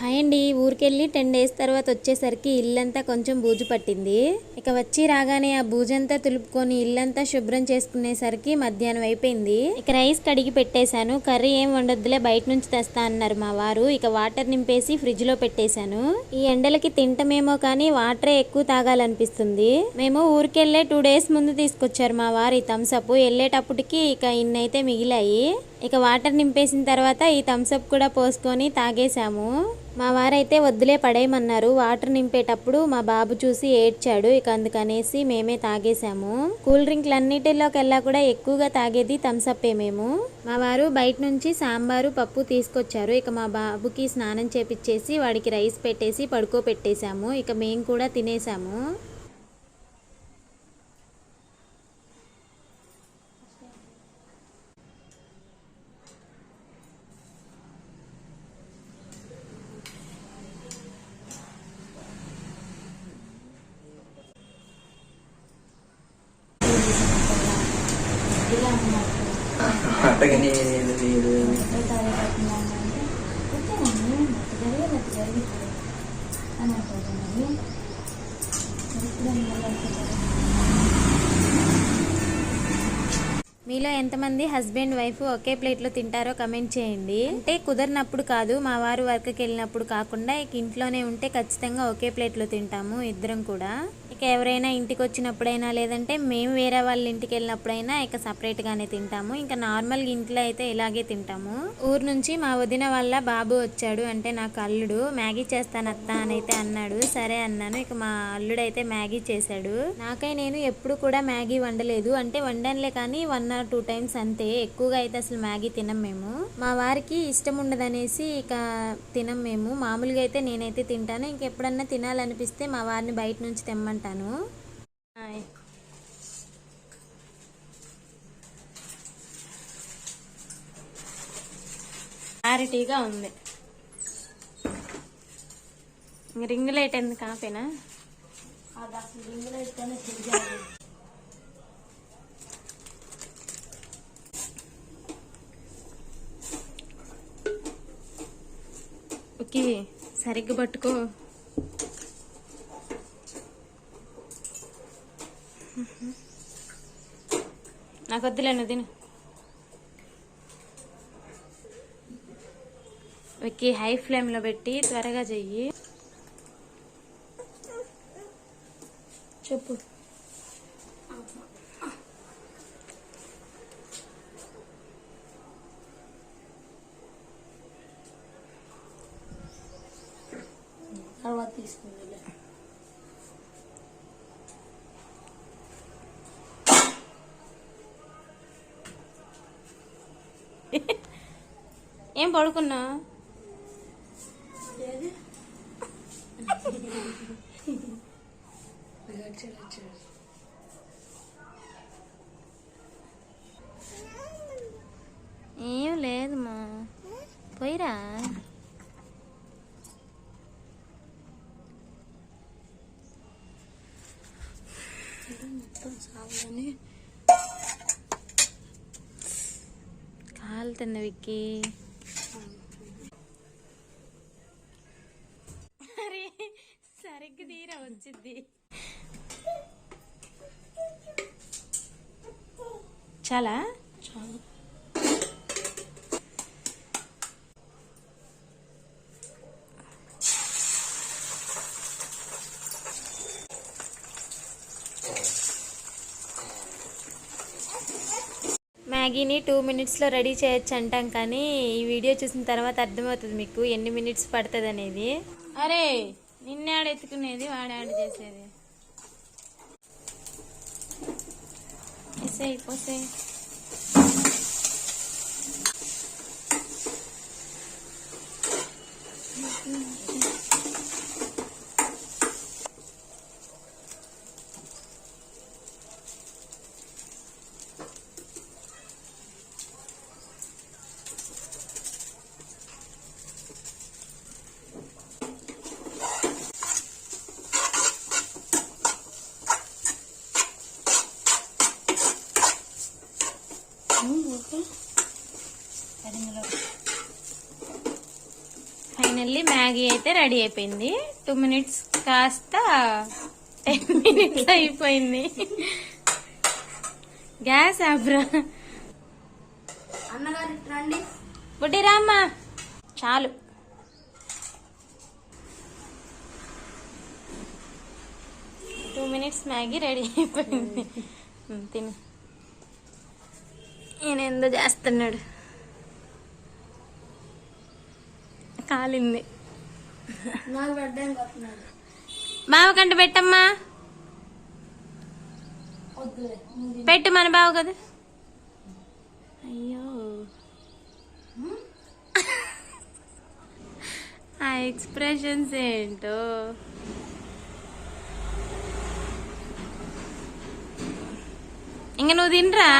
Hi అండి. ఊరికెళ్ళి ten days తర్వాత వచ్చేసరికి ఇల్లంతా కొంచెం బూజు పట్టింది. ఇక వచ్చి రాగానే ఆ బూజంతా తులుపుకొని ఇల్లంతా శుభ్రం చేసుకునేసరికి మధ్యాహ్నం అయిపోయింది. ఇక రైస్ కడిగి పెట్టేశాను. కర్రీ ఏం వండొద్దులే బయట నుంచి తెస్తా అన్నారు మా వారు. ఇక వాటర్ నింపేసి ఫ్రిడ్జ్లో పెట్టేశాను. ఈ ఎండలకి తింటమేమో కానీ వాటరే ఎక్కువ తాగాలనిపిస్తుంది. మేము ఊరికెళ్ళే టూ డేస్ ముందు తీసుకొచ్చారు మా వారు ఈ థమ్స్అప్ వెళ్ళేటప్పటికి ఇక ఇన్నైతే మిగిలాయి. ఇక వాటర్ నింపేసిన తర్వాత ఈ థమ్స్అప్ కూడా పోసుకొని తాగేశాము. మా వారైతే వద్దులే పడేయమన్నారు. వాటర్ నింపేటప్పుడు మా బాబు చూసి ఏడ్చాడు. ఇక అందుకనేసి మేమే తాగేశాము. కూల్ డ్రింక్లు అన్నిటిలోకెల్లా కూడా ఎక్కువగా తాగేది థమ్సప్పే మేము. మా వారు బయట నుంచి సాంబారు పప్పు తీసుకొచ్చారు. ఇక మా బాబుకి స్నానం చేపిచ్చేసి వాడికి రైస్ పెట్టేసి పడుకోపెట్టేశాము ఇక మేము కూడా తినేసాము లేదు మీలో ఎంతమంది హస్బెండ్ వైఫ్ ఒకే ప్లేట్లో తింటారో కమెంట్ చేయండి. అంటే కుదరినప్పుడు కాదు మా వారు వర్క్కి వెళ్ళినప్పుడు కాకుండా ఇక ఇంట్లోనే ఉంటే ఖచ్చితంగా ఒకే ప్లేట్లో తింటాము ఇద్దరం కూడా. ఎవరైనా ఇంటికి వచ్చినప్పుడైనా లేదంటే మేము వేరే వాళ్ళ ఇంటికి వెళ్ళినప్పుడైనా ఇక సపరేట్గానే తింటాము. ఇంకా నార్మల్గా ఇంట్లో అయితే ఇలాగే తింటాము. ఊరు నుంచి మా వదిన వాళ్ళ బాబు వచ్చాడు. అంటే నాకు అల్లుడు మ్యాగీ చేస్తాను అత్త అని అయితే అన్నాడు. సరే అన్నాను. ఇక మా అల్లుడు అయితే మ్యాగీ చేశాడు. నాకై నేను ఎప్పుడు కూడా మ్యాగీ వండలేదు. అంటే వండనులే కానీ వన్ ఆర్ టూ టైమ్స్ అంతే. ఎక్కువగా అయితే అసలు మ్యాగీ తినం మేము. మా వారికి ఇష్టం ఉండదనేసి ఇక తినం మేము. మామూలుగా అయితే నేనైతే తింటాను. ఇంకెప్పుడన్నా తినాలనిపిస్తే మా వారిని బయట నుంచి తెమ్మంటాను. ఆయ్. క్లారిటీగా ఉంది. రింగ్ లైట్ ఎందుకు ఆపేనా ఓకే సరిగ్గా పట్టుకో. నాకు వద్దులేను తిను. ఓకే హై ఫ్లేమ్లో పెట్టి త్వరగా చెయ్యి. చెప్పు. తర్వాత తీసుకుంది. ఏం పడుకున్నా? ఏం లేదు మా. పోయిరా? మొత్తం సాగులని విక్కీ. చాలా మ్యాగీని టూ మినిట్స్లో రెడీ చేయొచ్చు అంటాం కానీ ఈ వీడియో చూసిన తర్వాత అర్థమవుతుంది మీకు ఎన్ని మినిట్స్ పడుతుంది అనేది. అరే నిన్నే ఆడ ఎత్తుకునేది చేసేది. Isso aí, c okay. Final finally Maggi అయితే రెడీ అయిపోయింది. టూ మినిట్స్ కాస్త టెన్ మినిట్స్ అయిపోయింది. గ్యాస్ ఆబ్రా అన్నగారి రండి. చాలు. టూ మినిట్స్ మ్యాగీ రెడీ అయిపోయింది. తిను. ఈయన ఎందో చేస్తున్నాడు. కాలింది. బావ కంట పెట్టమ్మా. పెట్టు మన బావ కదా. అయ్యో. ఆ ఎక్స్ప్రెషన్స్ ఏంటో. ఇంక నువ్వు తినరా?